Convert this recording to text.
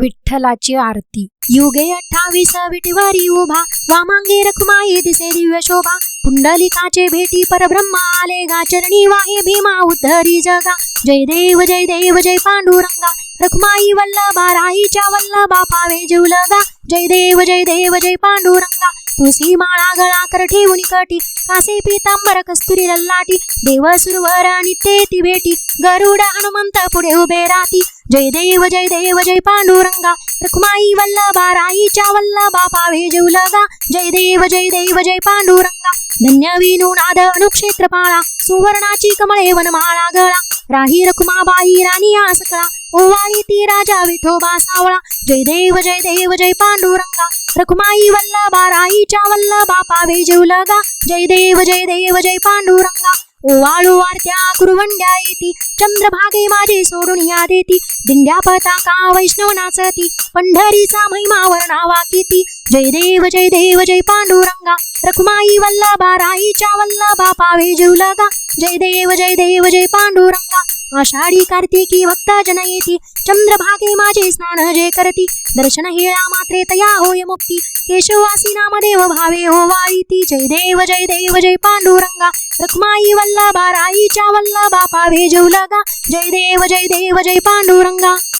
विठ्ठलाची आरती. युगे अठ्ठावीस विटीवरी उभा वामांगे रखुमाई दिसे दिव्य शोभा. पुंडलिकाचे भेटी परब्रह्मा आले गा चरणी वाहे भीमा उद्धरी जगा. जय देव जय देव जय पांडुरंगा. रखुमाई वल्लभा राईच्या वल्लभा पावे जीवलगा जय देव जय देव जय पांडुरंगा. तुळशी माळा गळा कर ठेवून कटी. कासे पितांबर कस्तुरी लल्लाटी. देव सुरवर नित्य ती भेटी. गरुड हनुमंत पुढे उभे राहती. जय देव जय देव जय पांडुरंगा। रखुमाई वल्लभा राईच्या वल्लभा पावे जीवलगा जय देव जय देव जय पांडुरंगा। धन्य विनुनाद अनुक्षेत्रपाळा। अनुक्षेत्र सुवर्णाची कमळे वनमाळा गळा। राही रखुमाबाई राणी सकळा ओवाळी ती राजा विठोबा सावळा। जय देव जय देव जय पांडुरंगा। रखुमाई वल्लभा राईच्या वल्लभा पावे जीवलगा जय देव जय देव जय पांडुरंगा। ओवाळू वारत्या कुरवंड्या येती. चंद्रभागे माझे सोडून या देती. दिंड्या पताका वैष्णव नाचती. पंढरीचा महिमा वर्णावा किती. जय देव जय देव जय पांडुरंगा. रखुमाई वल्लभा राईच्या वल्लभा पावे जीवलगा जय देव जय देव जय पांडुरंगा. आषाढी कार्तिकी भक्ता जन येती चंद्रभागे माझे स्नान जे करती। दर्शन हेळा मात्रे तया होय मुक्ती। केशवासी नामदेव भावे हो वाईती जय देव जय देव जय पांडुरंगा। रखमाई वल्लभा राईच्या वल्लभा पावे जीवलगा। जय देव जय देव जय पांडुरंगा।